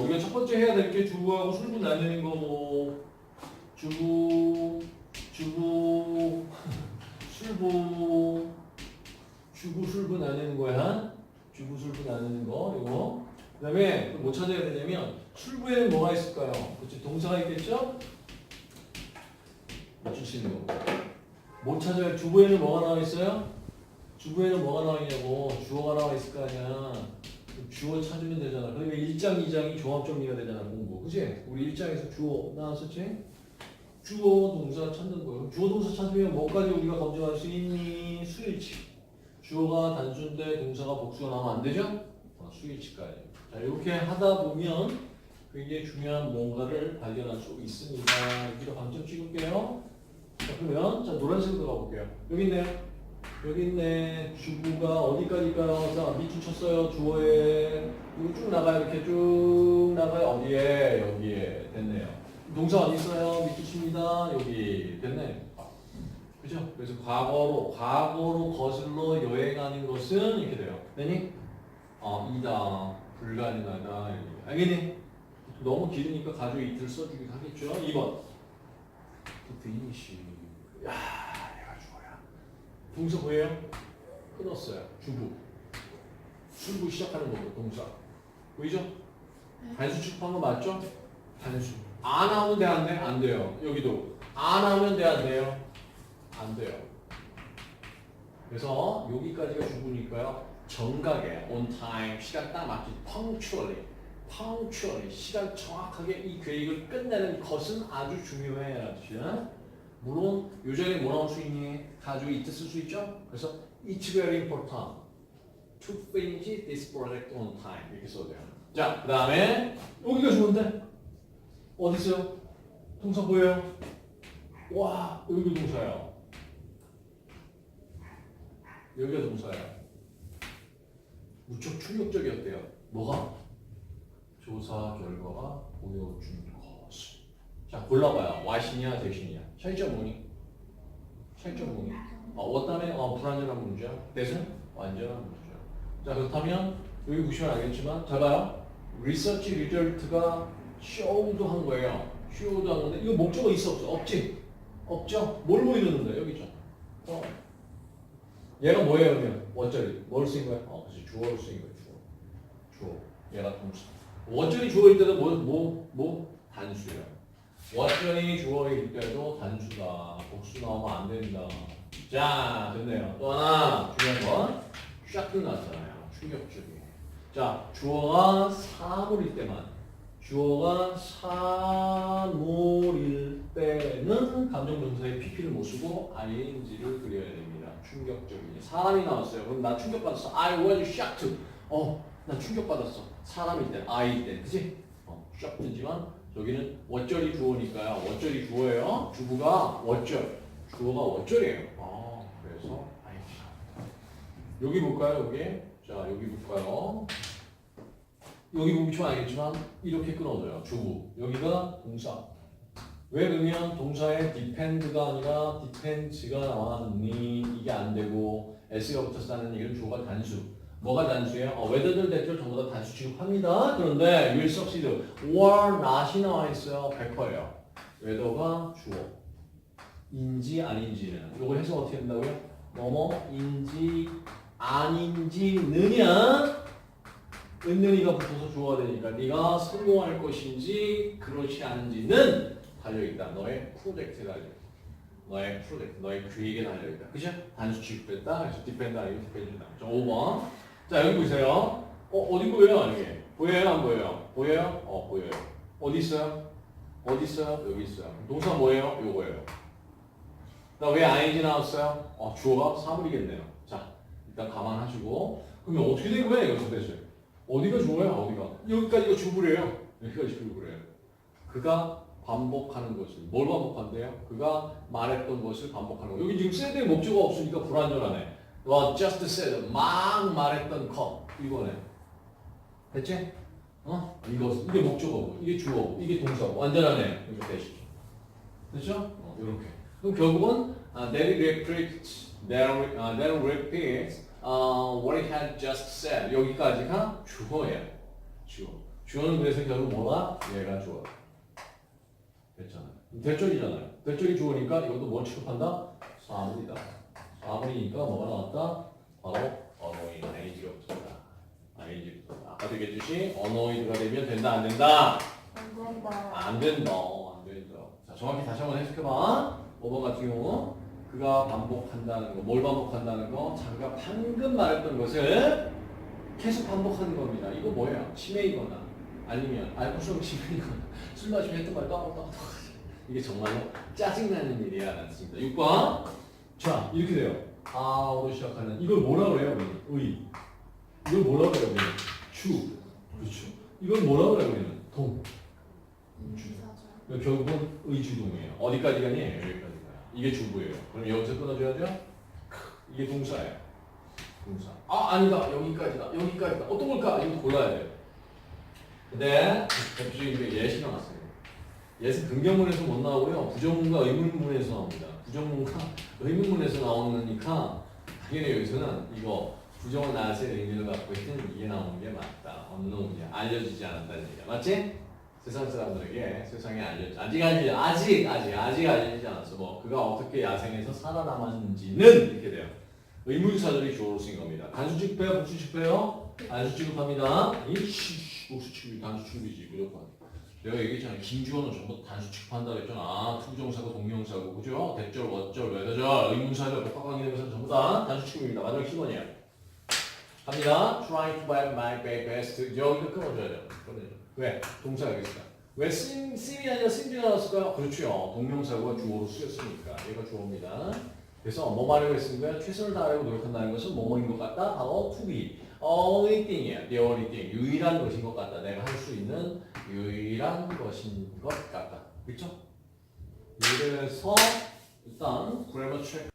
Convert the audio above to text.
우리가 첫 번째 해야 될 게 주부하고 술부 나누는 거고 주부, 주부, 술부, 주부 술부 나누는 거야. 주부 술부 나누는 거 이거. 그다음에 또뭐 찾아야 되냐면 술부에는 뭐가 있을까요? 그렇지 동사가 있겠죠? 맞추시는 거. 못 찾아요. 주부에는 뭐가 나와 있어요? 주부에는 뭐가 나와 있냐고 주어가 나와 있을 거 아니야. 주어 찾으면 되잖아. 그러면 1장, 2장이 종합 정리가 되잖아, 공부. 그지? 우리 1장에서 주어 나왔었지? 주어 동사 찾는 거예요. 주어 동사 찾으면 뭐까지 우리가 검증할 수 있니? 수일치. 주어가 단수인데 동사가 복수가 나오면 안 되죠? 어, 수일치까지. 자, 이렇게 하다 보면 굉장히 중요한 뭔가를 발견할 수 있습니다. 여기다 방점 찍을게요. 자, 그러면 자, 노란색으로 가볼게요. 여기 있네요. 여기 있네. 주부가 어디까지일까요? 자, 밑줄 쳤어요. 주어에. 이거 쭉 나가요. 이렇게 쭉 나가요. 어디에? 여기에. 됐네요. 동사 어디 있어요? 밑줄 칩니다. 여기. 됐네. 그죠? 그래서 과거로, 과거로 거슬러 여행하는 것은 이렇게 돼요. 되니? 어, 이다. 불가능하다. 이렇게. 알겠니? 너무 길으니까 가지고 이틀 써주기도 하겠죠. 2번. finish. 야, 내가 죽어야. 동사 뭐예요? 끊었어요. 주부. 술부 시작하는 거고 동사. 보이죠? 단수 취급한 거 맞죠? 단수. 안 하면 돼, 안 돼? 안 돼요. 여기도. 안 하면 돼, 안 돼요? 안 돼요. 그래서 여기까지가 주부니까요. 정각에 on time 시간 딱 맞지 punctually punctually 시간 정확하게 이 계획을 끝내는 것은 아주 중요해요. 그죠? 물론 요전에 뭐 나올 수 있니? 가지고 it 쓸수 있죠? 그래서 it's very important to finish this project on time 이렇게 써도 돼요. 자, 그 다음에 여기가 좋은데 어디 있어요? 동사 보여요? 와, 여기 동사예요. 여기가 동사예요. 무척 충격적이었대요. 뭐가? 조사 결과가 보여준. 자, 골라봐요. 와시냐, 대신이냐. 차이점 뭐니? 차이점 뭐니? 어, 어다음에 어, 불완전한 문제야. 대신 완전한 문제야. 자, 그렇다면 여기 보시면 알겠지만 잘 봐요. 리서치 리절트가 show도 한 거예요. show도 한 건데 이거 목적어 있어 없어? 없지? 없죠? 뭘 보이는데 여기 있죠. 어. 얘가 뭐예요 그러면? 원절이 뭘 쓰인 거야? 어, 그렇지 주어로 쓰인 거야 주어. 주어. 얘가 동사. 원절이 주어일 때도 뭐, 뭐, 뭐? 단수예요. 원절이 주어일 때도 단수다. 복수 나오면 안 된다. 자, 됐네요. 또 하나 중요한 건샥 끝났잖아요. 충격적이에요. 자, 주어가 사물일 때만 주어가 사물일 때는 감정동사의 pp를 못 쓰고 ing를 그려야 됩니다. 충격적이지. 사람이 나왔어요. 그럼 나 충격받았어. I was shocked. 어, 나 충격받았어. 사람일 때, I일 때, 그치? 어, shocked지만 저기는 원절이 주어니까요. 원절이 주어예요. 주부가 원절. 주어가 원절이에요. 아, 그래서 여기 볼까요? 여기. 자, 여기 볼까요? 여기 보시면 알겠지만 이렇게 끊어져요. 주부. 여기가 동사. 왜 그러면 동사에 depend가 아니라 depend가 나왔니? 이게 안 되고 s가 하는 얘기는 주어가 단수. 뭐가 단수예요? 어, whether that를 전부 다 단수 취급합니다. 그런데 will succeed or not이 나와 있어요. 100%예요. whether가 주어. 인지 아닌지는 이걸 해서 어떻게 된다고요? 뭐뭐인지 아닌지느냐 은는이가 붙어서 주어가 되니까 네가 성공할 것인지 그렇지 않은지는 달려있다. 너의 프로젝트에 달려. 너의 프로젝트, 너의 계획에 달려있다. 그죠? 단수 취급했다. 그래서 디펜드 아니고 디펜드다. 자, 5번. 자, 여기 보세요. 어, 어디 보여요? 이게 보여요? 안 보여요? 보여요? 어, 보여요. 어디 있어요? 어디 있어요? 여기 있어요. 동사 뭐예요? 요거예요. 나왜 ing 나왔어요? 어, 주어가 사물이겠네요. 자, 일단 감안하시고. 그러면 어떻게 된 거야, 이거 도대체? 어디가 주어야, 어디가? 여기까지가 주부래요. 여기까지 주부래요. 그가 반복하는 것을 뭘 반복한대요? 그가 말했던 것을 반복하는 거. 여기 지금 said의 목적어가 없으니까 불완전하네. 와, just said 막 말했던 것 이거네. 됐지? 어? 이거 이게 목적어고, 이게 주어고, 이게 동사고 완전하네. 이거 대시죠. 됐죠? 어, 이렇게. 그럼 결국은 uh, that repeats, that, uh, that repeats uh, what it had just said. 여기까지가 주어예요. 주어. 주어는 그래서 결국 뭐가? 얘가 주어. 됐잖아요. 대절이잖아요. 대절이 주어니까 이것도 뭘 취급한다? 사물이다. 사물이니까 뭐가 나왔다? 바로 언어인 IG가 붙었다. IG가 붙었다. 아까도 얘기했듯이 언어이드가 되면 된다 안 된다? 안 된다. 안 된다. 안 된다. 자 정확히 다시 한번 해석해봐. 5번 같은 경우 그가 반복한다는 거, 뭘 반복한다는 거, 자기가 방금 말했던 것을 계속 반복하는 겁니다. 이거 뭐예요? 치매이거나 아니면 알코올성 치매이거나 술 마시면 했던 말 까먹다가 이게 정말로 짜증나는 일이야 않습니다. 6번 자 이렇게 돼요. 아로 시작하는 이걸 뭐라 그래요? 우리? 의 이걸 뭐라 그래요? 우리? 추 그렇죠. 이걸 뭐라 그래요? 우리는? 동 사절. 결국은 의주동이에요. 어디까지 가니? 여기까지 가요. 이게 주부예요. 그럼 여기서 끊어줘야죠? 이게 동사예요. 동사. 아 아니다 여기까지다 여기까지다 어떤 걸까? 이거 골라야 돼요. 근데 대표적인 게 예시 나왔어요. 예시 긍정문에서 못 나오고요. 부정문과 의문문에서 나옵니다. 부정문과 의문문에서 나오니까 당연히 여기서는 이거 부정을 나왔을 의미를 갖고 있는 이게 나오는 게 맞다. 어느 놈이 알려지지 않았다는 얘기야. 맞지? 세상 사람들에게 세상에 알려 아직 알려 아직 아직 아직 알려지지 않았어. 뭐 그가 어떻게 야생에서 살아남았는지는 이렇게 돼요. 의문사절이 주어로 쓰인 겁니다. 단수 취급해요, 복수 취급해요? 단수 취급합니다. 이씨 복수 취급이 단수 취급이지 무조건. 내가 얘기했잖아. 김주원은 전부 단수 취급한다 그랬잖아. 투부정사고 동명사고 그죠? 대절, 원절, 외대절, 의문사절, 복합관계대명사 전부 다 단수 취급입니다. 마지막 10번이에요. 갑니다. Try to buy my best. 여기도 끊어줘야 돼요. 왜? 동사가 여기 있을까? 왜 sim, sim이 아니라 sim이 나왔을까요? 그렇죠. 동명사고가 주어로 쓰였으니까. 얘가 주어입니다. 그래서 뭐 말하고 했으니까 최선을 다하려고 노력한다는 것은 뭐뭐인 것 같다? to be. only thing이야. the only thing. 유일한 것인 것 같다. 내가 할 수 있는 유일한 것인 것 같다. 그렇죠? 그래서 일단 grammar check